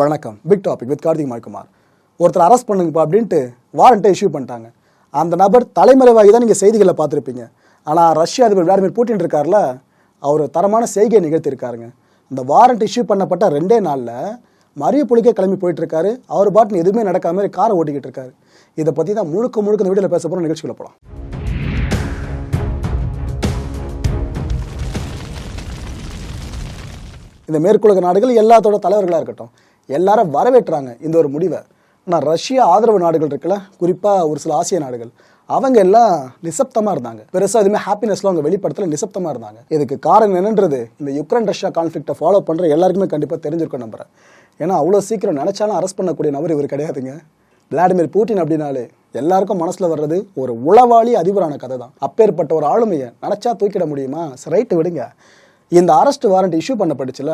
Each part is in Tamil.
வணக்கம். Big topic with Karthik Maayakumar ஒருத்தர் அரெஸ்ட் பண்ணுங்கப்பா அப்படின்ட்டு வாரண்ட்டை இஷ்யூ பண்ணிட்டாங்க. அந்த நபர் தலைமறைவாகி தான் நீங்கள் செய்திகளை பார்த்துருப்பீங்க. ஆனால் ரஷ்ய அதிபர் விளாடிமிர் பூட்டின் இருக்கார்ல அவர் தரமான செய்கையை நிகழ்த்தியிருக்காருங்க. இந்த வாரண்ட் இஷ்யூ பண்ணப்பட்ட ரெண்டே நாளில் மரியப்புலிக்கே கிளம்பி போயிட்டுருக்காரு. அவர் பாட்டுன்னு எதுவுமே நடக்காத மாதிரி காரை ஓட்டிக்கிட்டு இருக்காரு. இதை பற்றி தான் முழுக்க முழுக்க இந்த வீடியோவில் பேச போகிற நிகழ்ச்சிக்குள்ள போகலாம் இந்த மேற்குலக நாடுகள் எல்லாத்தோட தலைவர்களாக இருக்கட்டும் எல்லாரும் வரவேற்றாங்க இந்த ஒரு முடிவை. ஆனால் ரஷ்யா ஆதரவு நாடுகள் இருக்குல்ல குறிப்பாக ஒரு சில ஆசிய நாடுகள் அவங்க எல்லாம் நிசப்தமாக இருந்தாங்க. பெருசாக எதுவுமே ஹாப்பினஸ்லாம் அவங்க வெளிப்படத்தில் நிசப்தமாக இருந்தாங்க. இதுக்கு காரணம் என்னன்றது இந்த யுக்ரைன் ரஷ்யா கான்ஃப்ளிக்ட்டை ஃபாலோ பண்ணுற எல்லாருக்குமே கண்டிப்பாக தெரிஞ்சிருக்கும் நம்புறேன் ஏன்னா அவ்வளோ சீக்கிரம் நினச்சாலும் அரெஸ்ட் பண்ணக்கூடிய நபர் இவர் கிடையாதுங்க. விளாடிமிர் பூட்டின் அப்படின்னாலே எல்லாருக்கும் மனசில் வர்றது ஒரு உளவாளி அதிபரான கதை தான். அப்பேற்பட்ட ஒரு ஆளுமையை நினச்சா தூக்கிட முடியுமா? ரைட்டு விடுங்க. இந்த அரெஸ்ட் வாரண்ட் இஷ்யூ பண்ணப்பட்டுச்சுல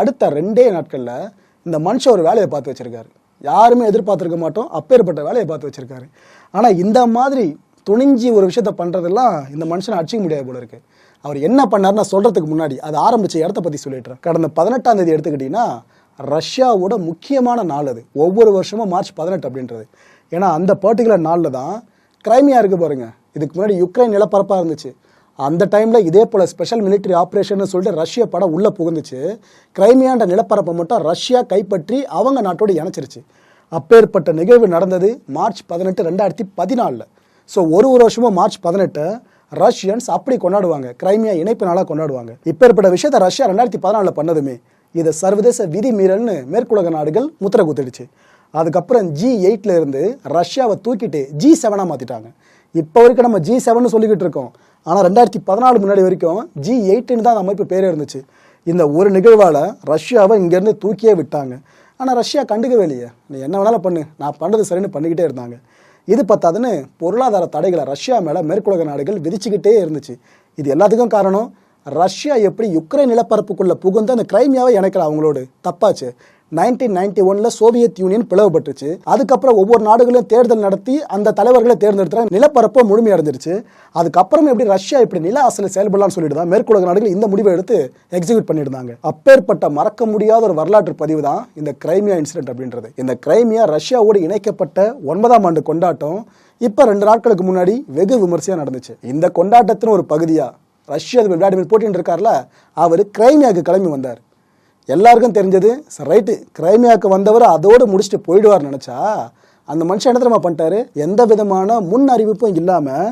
அடுத்த ரெண்டே நாட்களில் இந்த மனுஷன் ஒரு வேலையை பார்த்து வச்சிருக்காரு. யாருமே எதிர்பார்த்துருக்க மாட்டோம். அப்பேற்பட்ட வேலையை பார்த்து வச்சிருக்காரு. ஆனால் இந்த மாதிரி துணிஞ்சி ஒரு விஷயத்த பண்ணுறதெல்லாம் இந்த மனுஷனை அடிச்சிக்க முடியாது போல இருக்கு. அவர் என்ன பண்ணாருன்னு சொல்கிறதுக்கு முன்னாடி அது ஆரம்பித்த இடத்த பற்றி சொல்லிட்டுறேன் கடந்த பதினெட்டாம் தேதி எடுத்துக்கிட்டிங்கன்னா ரஷ்யாவோட முக்கியமான நாள் அது. ஒவ்வொரு வருஷமும் மார்ச் பதினெட்டு அப்படின்றது. ஏன்னா அந்த பர்டிகுலர் நாளில் தான் கிரைமியா இருக்கு பாருங்கள் இதுக்கு முன்னாடி யுக்ரைன் நிலப்பரப்பாக இருந்துச்சு. அந்த டைமில் இதே போல் ஸ்பெஷல் மிலிட்டரி ஆப்ரேஷன் சொல்லிட்டு ரஷ்ய படம் உள்ளே புகுந்துச்சு. கிரைமியாண்ட நிலப்பரப்பை மட்டும் ரஷ்யா கைப்பற்றி அவங்க நாட்டோடு இணைச்சிருச்சு. அப்பேற்பட்ட நிகழ்வு நடந்தது மார்ச் பதினெட்டு ரெண்டாயிரத்தி பதினாலில். ஸோ ஒரு ஒரு வருஷமும் மார்ச் பதினெட்டு ரஷ்யன்ஸ் அப்படி கொண்டாடுவாங்க. கிரைமியா இணைப்பு நாளாக கொண்டாடுவாங்க. இப்பேற்பட்ட விஷயத்தை ரஷ்யா ரெண்டாயிரத்தி பதினாலில் பண்ணதுமே. இதை சர்வதேச விதி மீறல்னு மேற்குலக நாடுகள் முத்திரை குத்திடுச்சு. அதுக்கப்புறம் ஜி எயிட்ல இருந்து ரஷ்யாவை தூக்கிட்டு ஜி செவனாக மாற்றிட்டாங்க இப்போ வரைக்கும் நம்ம ஜி செவன் சொல்லிக்கிட்டு இருக்கோம். ஆனால் ரெண்டாயிரத்தி பதினாலு முன்னாடி வரைக்கும் ஜி எயிட்டுன்னு தான் அந்த அமைப்பு பேரே இருந்துச்சு. இந்த ஒரு நிகழ்வால் ரஷ்யாவை இங்கேருந்து தூக்கியே விட்டாங்க. ஆனால் ரஷ்யா கண்டுக்கவே இல்லையே. நீ என்ன வேணாலும் பண்ணு. நான் பண்ணுறது சரின்னு பண்ணிக்கிட்டே இருந்தாங்க. இது பத்தாதுன்னு பொருளாதார தடைகளை ரஷ்யா மேலே மேற்குலக நாடுகள் விதிச்சுக்கிட்டே இருந்துச்சு. இது எல்லாத்துக்கும் காரணம் ரஷ்யா எப்படி யுக்ரைன் நிலப்பரப்புக்குள்ளே புகுந்து அந்த கிரைமியாவை இணைக்கல அவங்களோடு. தப்பாச்சு. நைன்டீன் நைன்டி ஒன்ல சோவியத் யூனியன் பிளவுபட்டுச்சு. அதுக்கப்புறம் ஒவ்வொரு நாடுகளும் தேர்தல் நடத்தி அந்த தலைவர்களை தேர்ந்தெடுத்தாங்க நிலப்பரப்பு முழுமை அடைஞ்சிருச்சு அதுக்கப்புறம் எப்படி ரஷ்யா இப்படி நில ஆசையில் செயல்படலாம்னு சொல்லிட்டு தான் மேற்குலக நாடுகள் இந்த முடிவை எடுத்து எக்ஸிக்யூட் பண்ணியிருந்தாங்க. அப்பேற்பட்ட மறக்க முடியாத ஒரு வரலாற்று பதிவு தான் இந்த கிரைமியா இன்சிடென்ட் அப்படின்றது. இந்த கிரைமியா ரஷ்யாவோடு இணைக்கப்பட்ட ஒன்பதாம் ஆண்டு கொண்டாட்டம் இப்போ ரெண்டு நாட்களுக்கு முன்னாடி வெகு விமர்சையாக நடந்துச்சு. இந்த கொண்டாட்டத்தின் ஒரு பகுதியாக ரஷ்யா அதிபர் விளாடிமிர் புட்டின் இருக்கார்ல அவர் கிரைமியாவுக்கு கிளம்பி வந்தார். எல்லாருக்கும் தெரிஞ்சது சார் ரைட்டு கிரைமியாவுக்கு வந்தவர் அதோடு முடிச்சுட்டு போயிடுவார் நினச்சா அந்த மனுஷன் என்ன தெரியுமா பண்ணிட்டாரு? எந்த விதமான முன் அறிவிப்பும் இல்லாமல்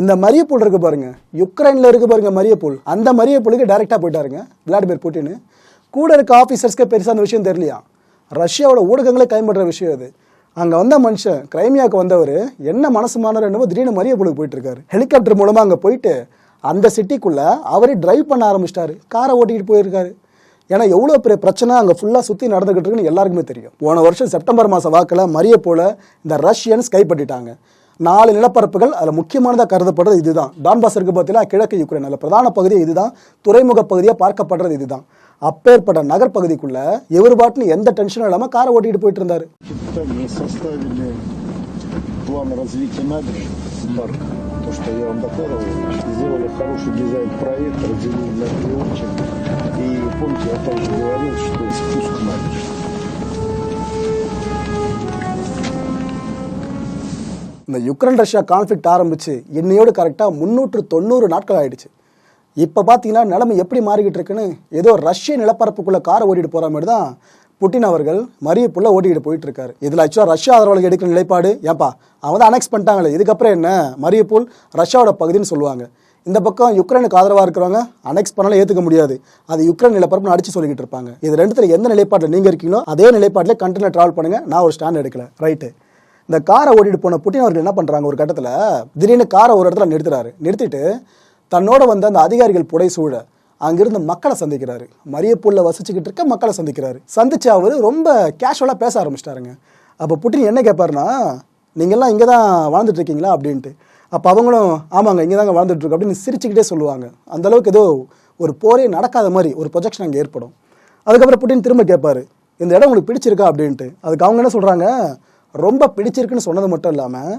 இந்த மரியப்பூல் இருக்கு பாருங்க. யுக்ரைனில் இருக்கு பாருங்க மரியப்பூல். அந்த மரியப்பூலுக்கு டைரெக்டாக போயிட்டாருங்க விளாடிமிர் புட்டின்னு. கூட இருக்க ஆஃபீஸர்ஸ்க்கு பெருசாக அந்த விஷயம் தெரியலையா? ரஷ்யாவோட ஊடகங்களே கைம்படுற விஷயம் அது. அங்கே வந்த மனுஷன் கிரைமியாவுக்கு வந்தவர் என்ன மனசு என்னவோ திடீர்னு மரியப்பூலுக்கு போயிட்டு இருக்காரு ஹெலிகாப்டர் மூலமாக அங்கே போயிட்டு அந்த சிட்டிக்குள்ளே அவரே டிரைவ் பண்ண ஆரம்பிச்சிட்டாரு. காரை ஓட்டிக்கிட்டு போயிருக்காரு. ஏன்னா எவ்வளோ பெரிய பிரச்சனை அங்கே ஃபுல்லாக சுற்றி நடந்துகிட்டு இருக்குன்னு எல்லாருக்குமே தெரியும். போன வருஷம் செப்டம்பர் மாதம் வாக்கில் மரிய போல இந்த ரஷ்யன்ஸ் கைப்பற்றிட்டாங்க. நாலு நிலப்பரப்புகள் அதில் முக்கியமானதாக கருதப்படுறது இதுதான். டான்பாஸ் இருக்கு பார்த்தீங்கன்னா கிழக்கு யுக்ரைன் அதில் பிரதான பகுதி இதுதான். துறைமுக பகுதியாக பார்க்கப்படுறது இதுதான். அப்பேற்பட்ட நகர்ப்பகுதிக்குள்ள எவர் பாட்டுன்னு எந்த டென்ஷனும் இல்லாமல் காரை ஓட்டிட்டு போயிட்டு இருந்தார். Питание составили план развития набережной парка. То, что я вам докладывал, сделали хороший дизайн-проект, разделили на три очереди. И помните, я также говорил, что спуск набережной. இந்த யுக்ரைன் ரஷ்யா கான்ஃப்ளிக்ட் ஆரம்பிச்சு இன்னையோடு கரெக்டாக முந்நூற்று தொண்ணூறு நாட்கள் ஆயிடுச்சு இப்போ பார்த்தீங்கன்னா நிலைமை எப்படி மாறிக்கிட்டு இருக்குன்னு ஏதோ ரஷ்ய நிலப்பரப்புக்குள்ளே காரை ஓட்டிட்டு போகிற மாதிரி தான் புட்டின் அவர்கள் மரியப்புள்ள ஓட்டிக்கிட்டு போயிட்டு இருக்காரு இதில் ஆக்சுவலாக ரஷ்யா ஆதரவாளர்கள் எடுக்கிற நிலைப்பாடு ஏப்பா அவங்க தான் அனெக்ஸ் பண்ணிட்டாங்களே இதுக்கப்புறம் என்ன? மரியப்பூல் ரஷ்யாவோட பகுதின்னு சொல்லுவாங்க. இந்த பக்கம் யுக்ரைனுக்கு ஆதரவாக இருக்கிறவங்க அனெக்ஸ் பண்ணாலும் ஏற்றுக்க முடியாது. அது யுக்ரைன் நிலப்பரப்புன்னு அடிச்சு சொல்லிக்கிட்டு இருப்பாங்க. இது ரெண்டுத்தில் எந்த நிலைப்பாட்டில் நீங்கள் இருக்கீங்களோ அதே நிலைப்பாட்டில் கண்டினியூ ட்ராவல் பண்ணுங்கள் நான் ஒரு ஸ்டாண்ட் எடுக்கல. ரைட்டு இந்த காரை ஓட்டிட்டு போன புட்டின் அவர்கள் என்ன பண்ணுறாங்க ஒரு கட்டத்தில்? திடீர்னு காரை ஒரு இடத்துல நிறுத்துறாரு. நிறுத்திட்டு தன்னோட வந்த அந்த அதிகாரிகள் புடை சூழ அங்கிருந்து மக்களை சந்திக்கிறாரு. மரியப்பூல்ல வசிச்சுக்கிட்டு இருக்க மக்களை சந்திக்கிறாரு. சந்திச்சு அவர் ரொம்ப கேஷுவலாக பேச ஆரம்பிச்சிட்டாருங்க. அப்போ புட்டின் என்ன கேட்பாருன்னா நீங்கள்லாம் இங்கே தான் வாழ்ந்துட்டு இருக்கீங்களா? அப்படின்ட்டு. அப்போ அவங்களும் ஆமாங்க இங்கே தாங்க வாழ்ந்துட்டு அப்படின்னு சிரிச்சுக்கிட்டே சொல்லுவாங்க. அந்த அளவுக்கு ஏதோ ஒரு போரே நடக்காத மாதிரி ஒரு ப்ரொஜெக்ஷன் அங்கே ஏற்படும். அதுக்கப்புறம் புட்டின் திரும்ப கேட்பாரு இந்த இடம் உங்களுக்கு பிடிச்சிருக்கா? அப்படின்ட்டு. அதுக்கு அவங்க என்ன சொல்கிறாங்க ரொம்ப பிடிச்சிருக்குன்னு சொன்னது மட்டும் இல்லாமல்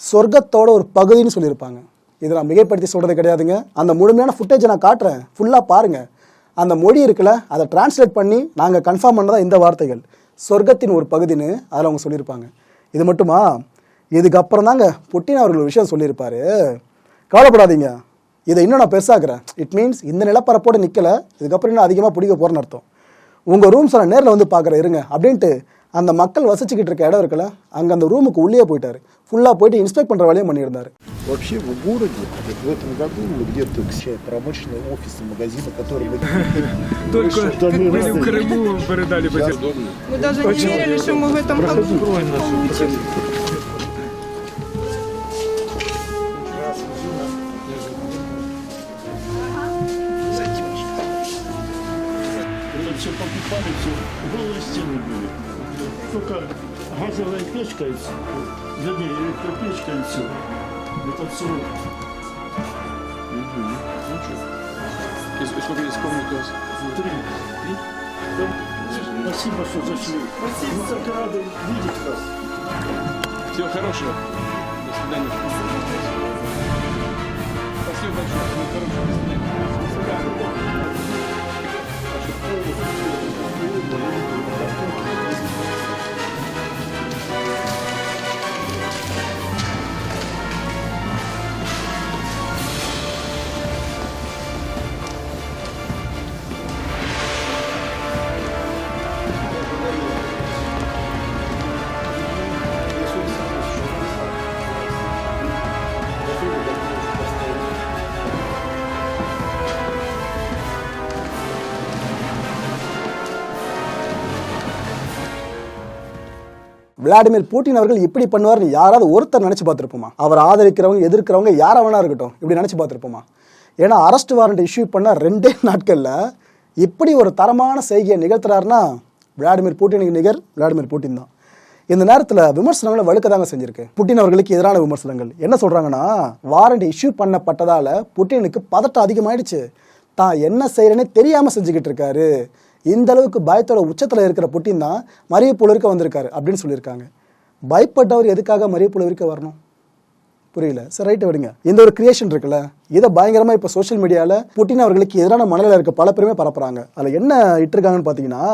சொர்க்கத்தோட ஒரு பகுதின்னு சொல்லியிருப்பாங்க. இதை நான் மிகைப்படுத்தி சொல்கிறது கிடையாதுங்க. அந்த முழுமையான ஃபுட்டேஜை நான் காட்டுறேன். ஃபுல்லாக பாருங்கள் அந்த மொழி இருக்குல்ல அதை டிரான்ஸ்லேட் பண்ணி நாங்கள் கன்ஃபார்ம் பண்ணதான் இந்த வார்த்தைகள். சொர்க்கத்தின் ஒரு பகுதின்னு அதில் அவங்க சொல்லியிருப்பாங்க. இது மட்டுமா? இதுக்கப்புறம் தாங்க புட்டின் அவர்கள் ஒரு விஷயம் சொல்லியிருப்பாரு. கவலைப்படாதீங்க. இதை இன்னும் நான் பெருசாக்குறேன். இட் மீன்ஸ் இந்த நிலப்பரப்போடு நிற்கலை இதுக்கப்புறம் இன்னும் அதிகமாக பிடிக்க போகிறேன்னு அர்த்தம். உங்கள் ரூம்ஸை நான் நேரில் வந்து பார்க்குறேன் இருங்க. அப்படின்ட்டு அந்த மக்கள் வசிச்சுக்கிட்டு இருக்க இடம் இருக்குல்ல அங்கே அந்த ரூமுக்கு உள்ளே போயிட்டார். ஃபுல்லாக போயிட்டு இன்ஸ்பெக்ட் பண்ணுற வேலையும் பண்ணியிருந்தாரு. Вообще в городе вот в этом году где-то все промышленные офисы, магазины, которые мы Только мы были в. Крыму, передали бы. Мы даже не верили, что мы в этом году получим. Это все покупали, все голые стены были. Только газовая печка и все. Вернее, электропечка и все. Это все. И сколько здесь комнат у вас? Три. Да, Спасибо, что зашли. Мы так рады видеть вас. Всего хорошего. До свидания. Спасибо большое. Всего хорошего. До свидания. விளாடிமிர் புட்டின் அவர்கள் இப்படி பண்ணுவார்னு யாராவது ஒருத்தர் நினச்சி பார்த்துருப்போமா? அவர் ஆதரிக்கிறவங்க எதிர்க்கிறவங்க யாரா வேணா இருக்கட்டும் இப்படி நினச்சி பார்த்துருப்போமா? ஏன்னா அரெஸ்ட் வாரண்ட் இஷ்யூ பண்ண ரெண்டே நாட்களில் இப்படி ஒரு தரமான செய்கையை நிகழ்த்துறாருன்னா விளாடிமிர் புட்டினுக்கு நிகர் விளாடிமிர் புட்டின் தான். இந்த நேரத்தில் விமர்சனங்களை வழுக்க தாங்க செஞ்சிருக்கு. புட்டின் அவர்களுக்கு எதிரான விமர்சனங்கள். என்ன சொல்கிறாங்கன்னா வாரண்ட் இஷ்யூ பண்ணப்பட்டதால் புட்டினுக்கு பதட்டம் அதிகமாயிடுச்சு. தான் என்ன செய்யறேன்னு தெரியாமல் செஞ்சுக்கிட்டு இருக்காரு. இந்த அளவுக்கு பயத்தோட உச்சத்தில் இருக்கிற புட்டின் தான் மரியப்பூல் இருக்க வந்திருக்காரு அப்படின்னு சொல்லியிருக்காங்க. பயப்பட்டவர் எதுக்காக மரியப்பூல் இருக்க வரணும்? புரியல. சரி ரைட்டு விடுங்க. இந்த ஒரு கிரியேஷன் இருக்குல்ல இதை பயங்கரமாக இப்போ சோஷியல் மீடியாவில் புட்டின் அவர்களுக்கு எதிரான மனநிலை இருக்க பல பேருமே பரப்புறாங்க. அதில் என்ன இட்டிருக்காங்கன்னு பார்த்தீங்கன்னா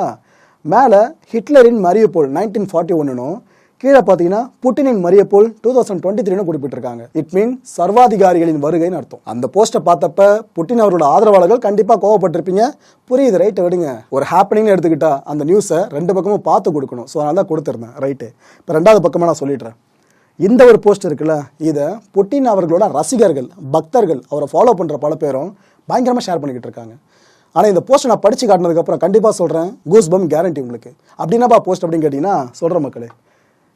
மேலே ஹிட்லரின் மரியப்போல் நைன்டீன் ஃபார்ட்டி ஒன்னுனும் கீழே பார்த்தீங்கன்னா புட்டினின் மரியப்போல் டூ தௌசண்ட் டுவெண்ட்டி த்ரீனு குறிப்பிட்டிருக்காங்க. இட் மீன் சர்வாதிகாரிகளின் வருகைன்னு அர்த்தம். அந்த போஸ்ட்டை பார்த்தப்ப புட்டின் அவரோட ஆதரவாளர்கள் கண்டிப்பாக கோவப்பட்டிருப்பீங்க. புரியுது ரைட்டு விடுங்க. ஒரு ஹாப்பனிங்னு எடுத்துக்கிட்டா அந்த நியூஸை ரெண்டு பக்கமும் பார்த்து கொடுக்கணும். ஸோ அதனால தான் கொடுத்துருந்தேன் ரைட்டு இப்போ ரெண்டாவது பக்கமாக நான் சொல்லிடுறேன். இந்த ஒரு போஸ்ட் இருக்குல்ல இதை புட்டின் அவர்களோட ரசிகர்கள் பக்தர்கள் அவரை ஃபாலோ பண்ணுற பல பேரும் பயங்கரமாக ஷேர் பண்ணிக்கிட்டு இருக்காங்க. ஆனால் இந்த போஸ்ட்டை நான் படித்து காட்டினதுக்கப்புறம் கண்டிப்பாக சொல்கிறேன் கூஸ் பம் கேரண்டி உங்களுக்கு. அப்படின்னாப்பா போஸ்ட் அப்படின்னு கேட்டிங்கன்னா சொல்கிற மக்களே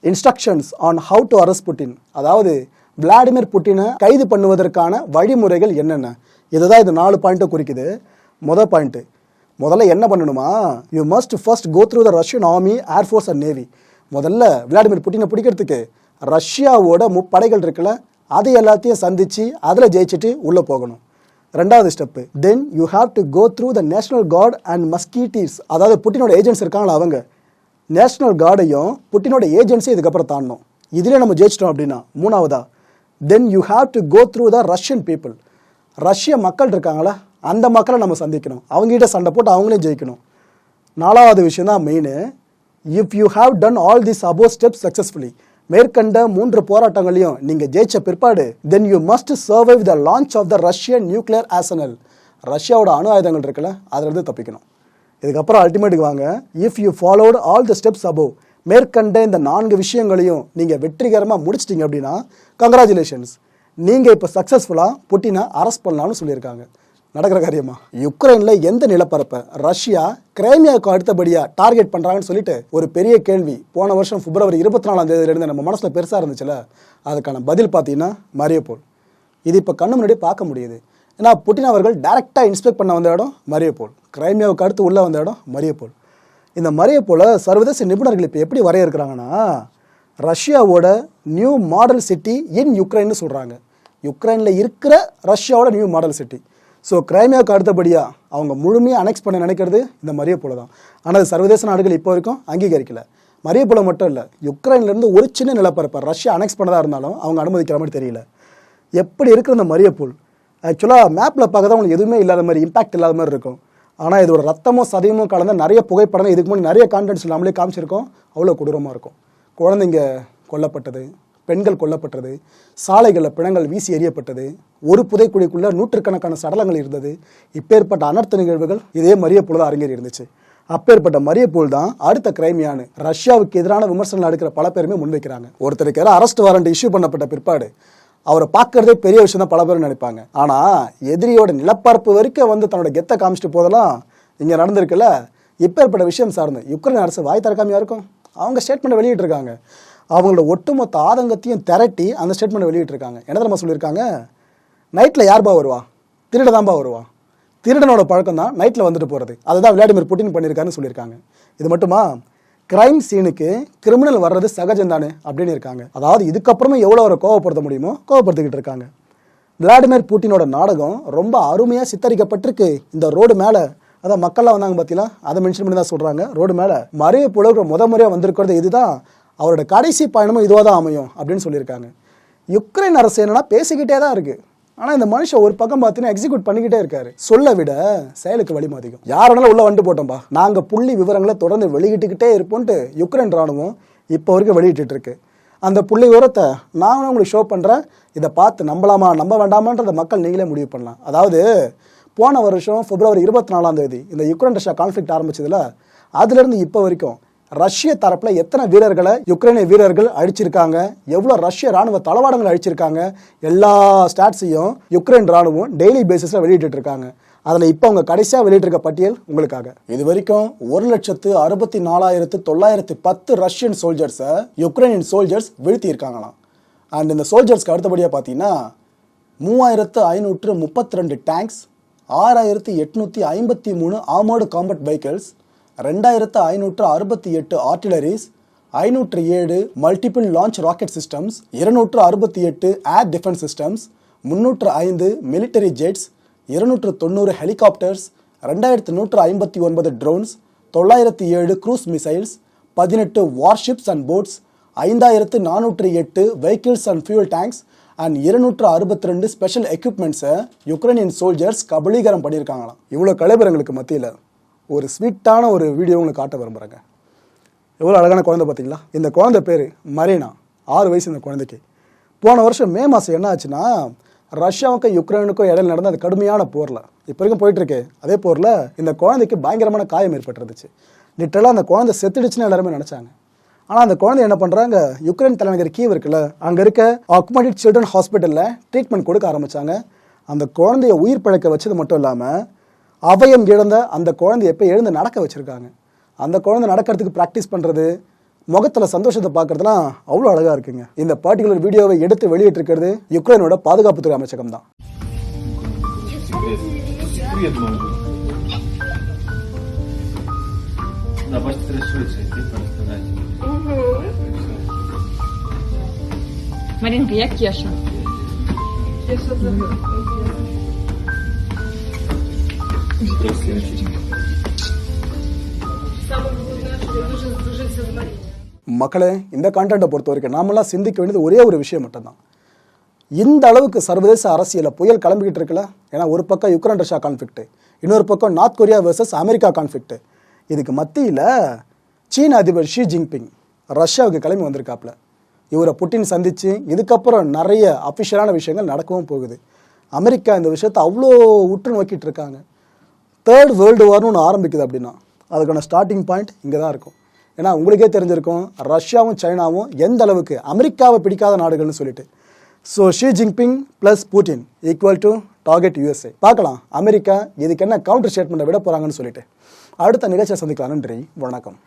instructions on how to arrest Putin அதாவது விளாடிமிர் புட்டினை கைது பண்ணுவதற்கான வழிமுறைகள் என்னென்ன? இதுதான் இது நாலு பாயிண்ட்டை குறிக்குது. முதல் பாயிண்ட்டு முதல்ல என்ன பண்ணணுமா? You must first go through the Russian army air force and navy முதல்ல விளாடிமிர் புட்டினை பிடிக்கிறதுக்கு ரஷ்யாவோட முப்படைகள் இருக்குல்ல அதை எல்லாத்தையும் சந்தித்து அதில் ஜெயிச்சுட்டு உள்ளே போகணும். ரெண்டாவது step then you have to go through the national guard and musketeers அதாவது புட்டினோட ஏஜென்ட்ஸ் இருக்காங்களா அவங்க? நேஷனல் கார்டையும் புட்டினோட ஏஜென்சி இதுக்கப்புறம் தாண்டணும். இதிலே நம்ம ஜெயிச்சிட்டோம் அப்படின்னா மூணாவதா? Then you have to go through the Russian people ரஷ்ய மக்கள் இருக்காங்களா? அந்த மக்களை நம்ம சந்திக்கணும். அவங்ககிட்ட சண்டை போட்டு அவங்களே ஜெயிக்கணும். நாலாவது விஷயம் தான் main if you have done all this above steps successfully மேற்கண்ட மூன்று போராட்டங்களையும் நீங்கள் ஜெயிச்ச பிற்பாடு then you must survive the launch of the Russian nuclear arsenal ரஷ்யாவோட அணு ஆயுதங்கள் இருக்குல்ல அதிலிருந்து தப்பிக்கணும். இதுக்கப்புறம் அல்டிமேட்டுக்கு வாங்க. If you followed all the steps above மேற்கண்ட இந்த நான்கு விஷயங்களையும் நீங்கள் வெற்றிகரமாக முடிச்சிட்டிங்க அப்படின்னா கங்க்ராச்சுலேஷன்ஸ் நீங்கள் இப்போ சக்ஸஸ்ஃபுல்லாக புட்டினை அரெஸ்ட் பண்ணலாம்னு சொல்லியிருக்காங்க. நடக்கிற காரியமா? யுக்ரைனில் எந்த நிலப்பரப்பை? ரஷ்யா கிரைமியாவுக்கு அடுத்தபடியாக டார்கெட் பண்ணுறாங்கன்னு சொல்லிட்டு ஒரு பெரிய கேள்வி. போன வருஷம் பிப்ரவரி இருபத்தி நாலாம் தேதியிலேருந்து நம்ம மனசில் பெருசாக இருந்துச்சுல. அதுக்கான பதில் பார்த்தீங்கன்னா மரியப்போல். இது இப்போ கண்ணு முன்னாடி பார்க்க முடியுது. ஏன்னா புட்டின் அவர்கள் டைரெக்டாக இன்ஸ்பெக்ட் பண்ண வந்த இடம் மரியப்போல். கிரைமியாவுக்கு அடுத்து உள்ளே வந்த இடம் மரியப்போல். இந்த மரியப்போல சர்வதேச நிபுணர்கள் இப்போ எப்படி வரையறுக்கிறாங்கன்னா ரஷ்யாவோட நியூ மாடல் சிட்டி இன் யுக்ரைன்னு சொல்கிறாங்க யுக்ரைனில் இருக்கிற ரஷ்யாவோட நியூ மாடல் சிட்டி ஸோ கிரைமியாவுக்கு அடுத்தபடியாக அவங்க முழுமையாக அனெக்ஸ் பண்ண நினைக்கிறது இந்த மரியப்போல தான். ஆனால் சர்வதேச நாடுகள் இப்போ வரைக்கும் அங்கீகரிக்கல. மரியப்போல மட்டும் இல்லை யுக்ரைன்லேருந்து ஒரு சின்ன நிலப்பரப்பை ரஷ்யா அனெக்ஸ் பண்ணதாக இருந்தாலும் அவங்க அனுமதிக்கிற மாதிரி தெரியல. எப்படி இருக்கிற இந்த மரியப்பூல்? ஆக்சுவலாக மேப்பில் பார்க்க தான் உங்களுக்கு எதுவுமே இல்லாத மாதிரி இம்பாக்ட் இல்லாத மாதிரி இருக்கும். ஆனால் இதோட ரத்தமும் சதையமும் கலந்த நிறைய புகைப்படம் இதுக்கு முன்னாடி நிறைய கான்டென்ட்ஸ் நம்மளே காமிச்சிருக்கோம். அவ்வளோ கொடூரமாக இருக்கும். குழந்தைங்க கொல்லப்பட்டது பெண்கள் கொல்லப்பட்டது சாலைகளில் பிணங்கள் வீசி எறியப்பட்டது ஒரு புதைக்குழிக்குள்ளே நூற்றுக்கணக்கான சடலங்கள் இருந்தது. இப்பேற்பட்ட அனர்த்த நிகழ்வுகள் இதே மரிய பொழுது அரங்கேறி இருந்துச்சு. அப்பேற்பட்ட மரியப்போல் தான் அடுத்த கிரைமியானு ரஷ்யாவுக்கு எதிரான விமர்சனம் எடுக்கிற பல பேருமே முன்வைக்கிறாங்க. ஒருத்தருக்கு அரெஸ்ட் வாரண்ட் இஷ்யூ பண்ணப்பட்ட பிற்பாடு அவரை பார்க்கறதே பெரிய விஷயம் தான் பல பேரும் நினைப்பாங்க. ஆனால் எதிரியோட நிலப்பரப்பு வரைக்கும் வந்து தன்னோட கெத்தை காமிச்சிட்டு போதெல்லாம் இங்கே நடந்திருக்குல்ல இப்பேற்பட்ட விஷயம் சார்ந்து. யுக்ரைன் அரசு வாய் திறக்காமையாக இருக்கும்? அவங்க ஸ்டேட்மெண்ட் வெளியிட்டிருக்காங்க. அவங்களோட ஒட்டுமொத்த ஆதங்கத்தையும் திரட்டி அந்த ஸ்டேட்மெண்ட் வெளியிட்டிருக்காங்க. என்ன தெரியுமா சொல்லியிருக்காங்க? நைட்டில் யார்பா வருவா? திருட தான்பா வருவா? திருடனோட பழக்கம் தான் நைட்டில் வந்துட்டு போகிறது அதுதான் விளாடிமிர் புட்டின் பண்ணியிருக்காருன்னு சொல்லியிருக்காங்க. இது மட்டுமா? கிரைம் சீனுக்கு கிரிமினல் வர்றது சகஜம் தானே அப்படின்னு இருக்காங்க. அதாவது இதுக்கப்புறமே எவ்வளோ அவரை கோவப்படுத்த முடியுமோ கோவப்படுத்திக்கிட்டு இருக்காங்க. விளாடிமிர் புட்டினோட நாடகம் ரொம்ப அருமையாக சித்தரிக்கப்பட்டிருக்கு. இந்த ரோடு மேலே அதான் மக்கள்லாம் வந்தாங்க பார்த்தீங்களா அதை மென்ஷன் பண்ணி தான் சொல்கிறாங்க ரோடு மேலே மறைய புலவுக்கு முத முறையாக வந்திருக்கிறது இதுதான். அவரோட கடைசி பயணமும் இதுவாக தான் அமையும் அப்படின்னு சொல்லியிருக்காங்க. யுக்ரைன் அரசு என்னன்னா பேசிக்கிட்டே தான் இருக்குது ஆனால் இந்த மனுஷன் ஒரு பக்கம் பார்த்தீங்கன்னா எக்ஸிக்யூட் பண்ணிக்கிட்டே இருக்காரு. சொல்ல விட செயலுக்கு வலிமை அதிகம். யாருனாலும் உள்ள வந்துட்டு போட்டோம்பா. நாங்கள் புள்ளி விவரங்களை தொடர்ந்து வெளியிட்டுக்கிட்டே இருப்போம்ட்டு யுக்ரைன் ராணுவம் இப்போ வரைக்கும் வெளியிட்டு இருக்கு. அந்த புள்ளி விவரத்தை நான் உங்களுக்கு ஷோ பண்ணுறேன் இதை பார்த்து நம்பலாமா நம்ப வேண்டாமான்றத மக்கள் நீங்களே முடிவு பண்ணலாம். அதாவது போன வருஷம் பிப்ரவரி இருபத்தி நாலாம் தேதி இந்த யுக்ரைன் ரஷ்யா கான்ஃப்ளிக்ட் ஆரம்பிச்சதுல அதுலேருந்து இப்போ வரைக்கும் ரஷ்ய தரப்புல எத்தனை வீரர்களை யுக்ரைனிய வீரர்கள் அழிச்சிருக்காங்க? எவ்வளோ ரஷ்ய ராணுவ தளவாடங்கள் அழிச்சிருக்காங்க? எல்லா ஸ்டாட்ஸையும் யுக்ரைன் ராணுவம் டெய்லி பேசிஸில் வெளியிட்டு இருக்காங்க அதில் இப்போ அவங்க கடைசியாக வெளியிட்டிருக்க பட்டியல் உங்களுக்காக. இது வரைக்கும் ஒரு லட்சத்து அறுபத்தி நாலாயிரத்து தொள்ளாயிரத்து பத்து ரஷ்யன் சோல்ஜர்ஸை யுக்ரைனியன் சோல்ஜர்ஸ் வீழ்த்தியிருக்காங்களாம். அண்ட் இந்த சோல்ஜர்ஸ்க்கு அடுத்தபடியாக பார்த்தீங்கன்னா மூவாயிரத்து ஐநூற்று முப்பத்தி ரெண்டு டேங்க்ஸ் ஆறாயிரத்து எட்நூற்றி ஐம்பத்தி மூணு ஆமோடு காம்பட் வெஹிக்கிள்ஸ் ரெண்டாயிரத்து ஐநூற்று அறுபத்தி எட்டு ஆர்டிலரிஸ் ஐநூற்று ஏழு மல்டிபிள் லான்ச் ராக்கெட் சிஸ்டம்ஸ் இருநூற்று அறுபத்தி எட்டு ஏர் டிஃபென்ஸ் சிஸ்டம்ஸ் முன்னூற்று ஐந்து மிலிட்டரி ஜெட்ஸ் இருநூற்று தொண்ணூறு ஹெலிகாப்டர்ஸ் ரெண்டாயிரத்து நூற்று ஐம்பத்தி ஒன்பது ட்ரோன்ஸ் தொள்ளாயிரத்தி ஏழு க்ரூஸ் மிசைல்ஸ் பதினெட்டு வார்ஷிப்ஸ் அண்ட் போட்ஸ் ஐந்தாயிரத்து நானூற்று எட்டு vehicles and fuel tanks and இருநூற்று அறுபத்தி ரெண்டு ஸ்பெஷல் எக்யூப்மெண்ட்ஸை யுக்ரைனியன் சோல்ஜர்ஸ் கபலீகரம் பண்ணியிருக்காங்களாம். இவ்வளோ கலைபரங்களுக்கு மத்தியில் ஒரு ஸ்வீட்டான ஒரு வீடியோ உங்களுக்கு காட்ட விரும்புகிறேங்க எவ்வளோ அழகான குழந்தை பார்த்தீங்களா? இந்த குழந்தை பேர் மரீனா. ஆறு வயசு இந்த குழந்தைக்கு. போன வருஷம் மே மாதம் என்ன ஆச்சுன்னா ரஷ்யாவுக்கும் யுக்ரைனுக்கும் இடையில நடந்த அந்த கடுமையான போரில் இப்போ வரைக்கும் போயிட்டுருக்கு. அதே போரில் இந்த குழந்தைக்கு பயங்கரமான காயம் ஏற்பட்டுருந்துச்சு. லிட்டரலாக அந்த குழந்தை செத்துடுச்சுன்னு எல்லாருமே நினச்சாங்க. ஆனால் அந்த குழந்தை என்ன பண்ணுறாங்க யுக்ரைன் தலைநகர் கீவ் இருக்குல்ல அங்கே இருக்க அக்மடிட் சில்ட்ரன் ஹாஸ்பிட்டலில் ட்ரீட்மெண்ட் கொடுக்க ஆரம்பிச்சாங்க. அந்த குழந்தைய உயிர் பழக்க வச்சது மட்டும் இல்லாமல் அவயம் இழந்த அந்த குழந்தைய எப்போ எழுந்து நடக்க வச்சுருக்காங்க அந்த குழந்தை நடக்கிறதுக்கு ப்ராக்டிஸ் பண்ணுறது முகத்தில் சந்தோஷத்தை பார்க்கறதுலாம் அவ்வளோ அழகாக இருக்குங்க இந்த பர்டிகுலர் வீடியோவை எடுத்து வெளியிட்டிருக்கிறது யுக்ரைனோட பாதுகாப்புத்துறை அமைச்சகம் தான் Секрет может быть. Да, бачите, рисується, і ти перестанеш. Марінка, як Кеша? மக்களே இந்த கான்டென்ட்டை பொறுத்த வரைக்கும் நாமெல்லாம் சிந்திக்க வேண்டியது ஒரே ஒரு விஷயம் மட்டும்தான் இந்த அளவுக்கு சர்வதேச அரசியலில் புயல் கிளம்பிக்கிட்டு இருக்குல்ல ஏன்னா ஒரு பக்கம் யுக்ரைன் ரஷ்யா கான்ஃப்ளிக்ட் இன்னொரு பக்கம் North Korea versus America conflict இதுக்கு மத்தியில் சீன அதிபர் ஷி ஜின்பிங் ரஷ்யாவுக்கு கிளம்பி வந்திருக்காப்புல இவரை புட்டின் சந்தித்து இதுக்கப்புறம் நிறைய அஃபிஷியலான விஷயங்கள் நடக்கவும் போகுது அமெரிக்கா இந்த விஷயத்தை அவ்வளோ உற்று நோக்கிட்டு இருக்காங்க தேர்ட் வேர்ல்டு வார்னு ஒன்று ஆரம்பிக்குது அப்படின்னா அதுக்கான ஸ்டார்டிங் பாயிண்ட் இங்கே தான் இருக்கும். ஏன்னா உங்களுக்கே தெரிஞ்சிருக்கும் ரஷ்யாவும் சைனாவும் எந்த அளவுக்கு அமெரிக்காவை பிடிக்காத நாடுகள்னு சொல்லிட்டு. So Xi Jinping plus Putin equal to target USA பார்க்கலாம் அமெரிக்கா இதுக்கு என்ன கவுண்டர் ஸ்டேட்மெண்ட்டை விட போகிறாங்கன்னு சொல்லிட்டு. அடுத்த நிகழ்ச்சியை சந்திக்கலாம் நன்றி வணக்கம்.